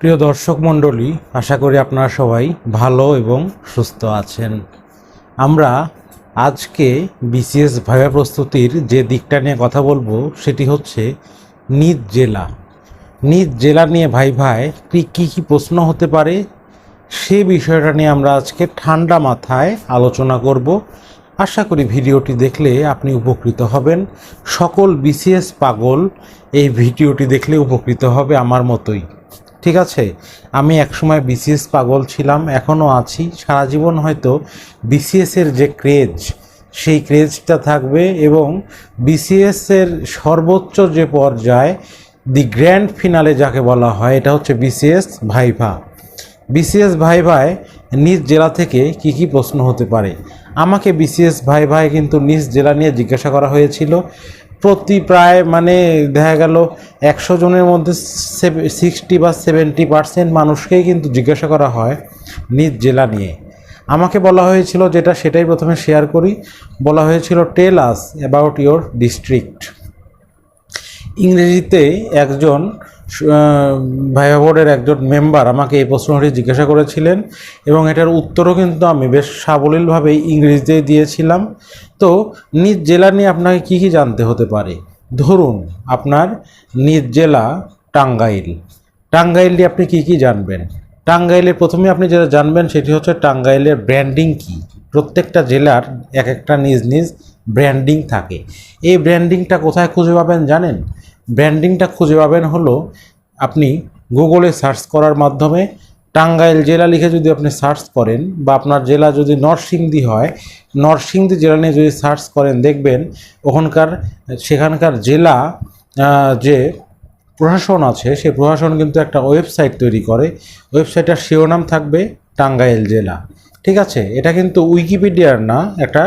প্রিয় দর্শক মণ্ডলী, আশা করি আপনারা সবাই ভালো এবং সুস্থ আছেন। আমরা আজকে বিসিএস ভাইবা প্রস্তুতির যে দিকটা নিয়ে কথা বলব, সেটি হচ্ছে নিজ জেলা। নিজ জেলা নিয়ে ভাই ভাই কী কী কী প্রশ্ন হতে পারে, সে বিষয়টা নিয়ে আমরা আজকে ঠান্ডা মাথায় আলোচনা করব। আশা করি ভিডিওটি দেখলে আপনি উপকৃত হবেন। সকল বিসিএস পাগল এই ভিডিওটি দেখলে উপকৃত হবে আমার মতোই। ঠিক আছে? আমি একসময় বিসিএস পাগল ছিলাম, এখনও আছি। সারা জীবন হয়তো বিসিএসের যে ক্রেজ সেই ক্রেজটা থাকবে এবং বিসিএসের সর্বোচ্চ যে পর্যায় দি গ্র্যান্ড ফিনালে যাকে বলা হয়, এটা হচ্ছে বিসিএস ভাইভা। বিসিএস ভাই ভাই নিজ জেলা থেকে কি কি প্রশ্ন হতে পারে? আমাকে বিসিএস ভাই ভাই কিন্তু নিজ জেলা নিয়ে জিজ্ঞাসা করা হয়েছিল। প্রতি প্রায় মানে দেখা গেল একশো জনের মধ্যে সিক্সটি বা সেভেন্টি পার্সেন্ট মানুষকেই কিন্তু জিজ্ঞাসা করা হয় নিজ জেলা নিয়ে। আমাকে বলা হয়েছিল যেটা সেটাই প্রথমে শেয়ার করি। বলা হয়েছিল tell us about your district ইংরেজিতে একজন ভাইভা বোর্ডের একজন মেম্বার আমাকে এই প্রশ্নটি জিজ্ঞাসা করেছিলেন এবং এটার উত্তরও কিন্তু আমি বেশ সাবলীলভাবে ইংরেজিতে দিয়েছিলাম। তো নিজ জেলা নিয়ে আপনাকে কী কী জানতে হতে পারে? ধরুন, আপনার নিজ জেলা টাঙ্গাইল। টাঙ্গাইল নিয়ে আপনি কী কী জানবেন? টাঙ্গাইলের প্রথমে আপনি যেটা জানবেন সেটি হচ্ছে টাঙ্গাইলের ব্র্যান্ডিং কী? প্রত্যেকটা জেলার এক একটা নিজ নিজ ব্র্যান্ডিং থাকে। এই ব্র্যান্ডিংটা কোথায় খুঁজে পাবেন জানেন? ব্র্যান্ডিংটা খুঁজে পাবেন হলো আপনি গুগলে সার্চ করার মাধ্যমে টাঙ্গাইল জেলা লিখে যদি আপনি সার্চ করেন বা আপনার জেলা যদি নরসিংদী হয়, নরসিংদী জেলা নিয়ে যদি সার্চ করেন, দেখবেন ওখানকার, সেখানকার জেলা যে প্রশাসন আছে, সেই প্রশাসন কিন্তু একটা ওয়েবসাইট তৈরি করে। ওয়েবসাইটটার শিরোনাম থাকবে টাঙ্গাইল জেলা। ঠিক আছে? এটা কিন্তু উইকিপিডিয়ার না, একটা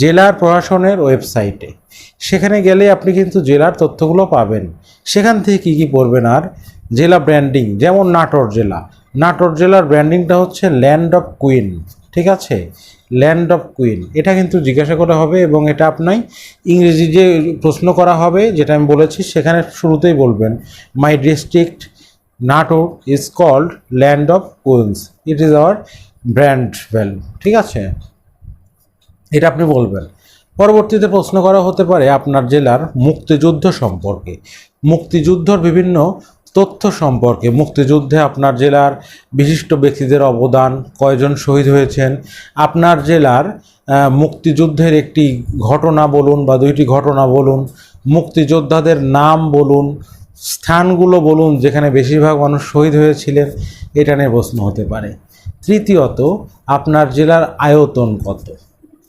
জেলার প্রশাসনের ওয়েবসাইটে। সেখানে গেলে আপনি কিন্তু জেলার তথ্যগুলো পাবেন। সেখান থেকে কী কী পড়বেন আর? জেলা ব্র্যান্ডিং, যেমন নাটোর জেলা। নাটোর জেলার ব্র্যান্ডিংটা হচ্ছে ল্যান্ড অফ কুইন ঠিক আছে? ল্যান্ড অফ কুইন এটা কিন্তু জিজ্ঞাসা করা হবে এবং এটা আপনাই ইংরেজি যে প্রশ্ন করা হবে, যেটা আমি বলেছি, সেখানে শুরুতেই বলবেন my district Natore is called land of queens it is our brand value ঠিক আছে? এটা আপনি বলবেন। পরবর্তীতে প্রশ্ন করা হতে পারে আপনার জেলার মুক্তিযুদ্ধ সম্পর্কে। মুক্তিযুদ্ধর বিভিন্ন তথ্য সম্পর্কে মুক্তিযুদ্ধে আপনার জেলার বিশিষ্ট ব্যক্তিদের অবদান, কয়জন শহীদ হয়েছেন, আপনার জেলার মুক্তিযুদ্ধের একটি ঘটনা বলুন বা দুইটি ঘটনা বলুন, মুক্তিযোদ্ধাদের নাম বলুন, স্থানগুলো বলুন, যেখানে বেশিরভাগ মানুষ শহীদ হয়েছিলেন, এটা নিয়ে প্রশ্ন হতে পারে। তৃতীয়ত, আপনার জেলার আয়তন কত?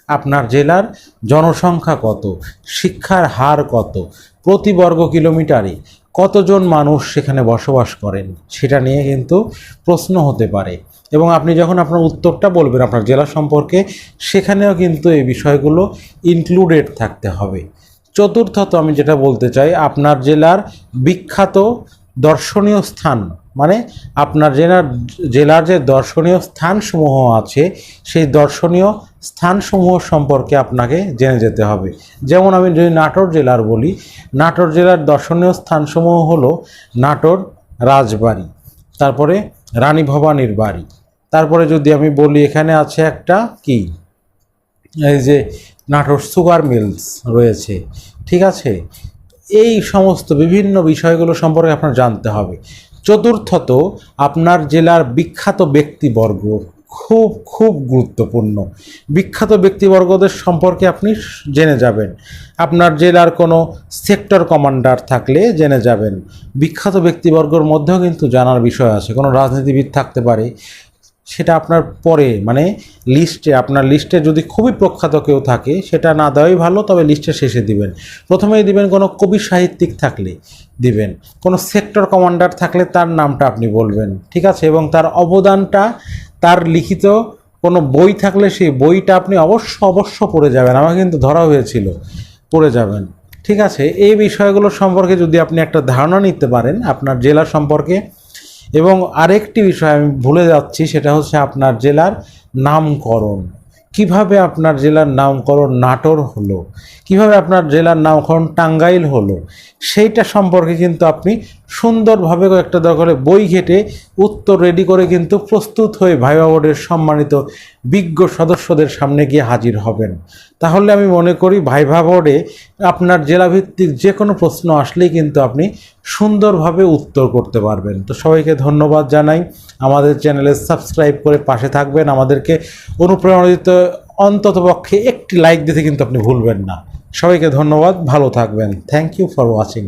আপনার জেলার জনসংখ্যা কত? শিক্ষার হার কত? প্রতি বর্গ কিলোমিটারে কতজন মানুষ সেখানে বসবাস করেন? সেটা নিয়ে কিন্তু প্রশ্ন হতে পারে। এবং আপনি যখন আপনার উত্তরটা বলবেন আপনার জেলা সম্পর্কে, সেখানেও কিন্তু এই বিষয়গুলো ইনক্লুডেড থাকতে হবে। চতুর্থত আমি যেটা বলতে চাই, আপনার জেলার বিখ্যাত দর্শনীয় স্থান মানে আপনার জেলার জেলার যে দর্শনীয় স্থানসমূহ আছে, সেই দর্শনীয় স্থানসমূহ সম্পর্কে আপনাকে জেনে যেতে হবে। যেমন আমি যদি নাটোর জেলার বলি, নাটোর জেলার দর্শনীয় স্থানসমূহ হলো নাটোর রাজবাড়ি, তারপরে রানী ভবানীর বাড়ি, তারপরে যদি আমি বলি এখানে আছে একটা কি? এই যে নাটোর সুগার মিলস রয়েছে, ঠিক আছে? এই সমস্ত বিভিন্ন বিষয়গুলো সম্পর্কে আপনার জানতে হবে। চতুর্থত আপনার জেলার বিখ্যাত ব্যক্তিবর্গ, খুব খুব গুরুত্বপূর্ণ। বিখ্যাত ব্যক্তিবর্গদের সম্পর্কে আপনি জেনে যাবেন। আপনার জেলার কোনো সেক্টর কমান্ডার থাকলে জেনে যাবেন। বিখ্যাত ব্যক্তিবর্গর মধ্যেও কিন্তু জানার বিষয় আছে। কোনো রাজনীতিবিদ থাকতে পারে সেটা আপনার পরে মানে লিস্টে আপনার লিস্টে যদি খুবই প্রখ্যাত কেউ থাকে, সেটা না দেওয়াই ভালো, তবে লিস্টে শেষে দিবেন। প্রথমেই দিবেন কোনো কবি সাহিত্যিক থাকলে দিবেন। কোনো সেক্টর কমান্ডার থাকলে তার নামটা আপনি বলবেন, ঠিক আছে? এবং তার অবদানটা, তার লিখিত কোনো বই থাকলে সেই বইটা আপনি অবশ্য অবশ্য পড়ে যাবেন। আমাকে কিন্তু ধরা হয়েছিল, পড়ে যাবেন, ঠিক আছে? এই বিষয়গুলো সম্পর্কে যদি আপনি একটা ধারণা নিতে পারেন, আপনার জেলা সম্পর্কে এবং আরেকটি বিষয় আমি ভুলে যাচ্ছি, সেটা হচ্ছে আপনার জেলার নামকরণ। কীভাবে আপনার জেলার নামকরণ নাটোর হলো? কীভাবে আপনার জেলার নামকরণ টাঙ্গাইল হলো? সেইটা সম্পর্কে কিন্তু আপনি সুন্দরভাবে একটা দরকার বই ঘেটে উত্তর রেডি করে কিন্তু প্রস্তুত হয়ে ভাইবা বোর্ডের সম্মানিত বিজ্ঞ সদস্যদের সামনে গিয়ে হাজির হবেন। তাহলে আমি মনে করি ভাইভা বোর্ডে আপনার জেলাভিত্তিক যে কোনো প্রশ্ন আসলেই কিন্তু আপনি সুন্দরভাবে উত্তর করতে পারবেন। তো সবাইকে ধন্যবাদ জানাই। আমাদের চ্যানেলে সাবস্ক্রাইব করে পাশে থাকবেন। আমাদেরকে অনুপ্রেরণা দিতে অন্ততপক্ষে একটি লাইক দিতে কিন্তু আপনি ভুলবেন না। সবাইকে ধন্যবাদ। ভালো থাকবেন। Thank you for watching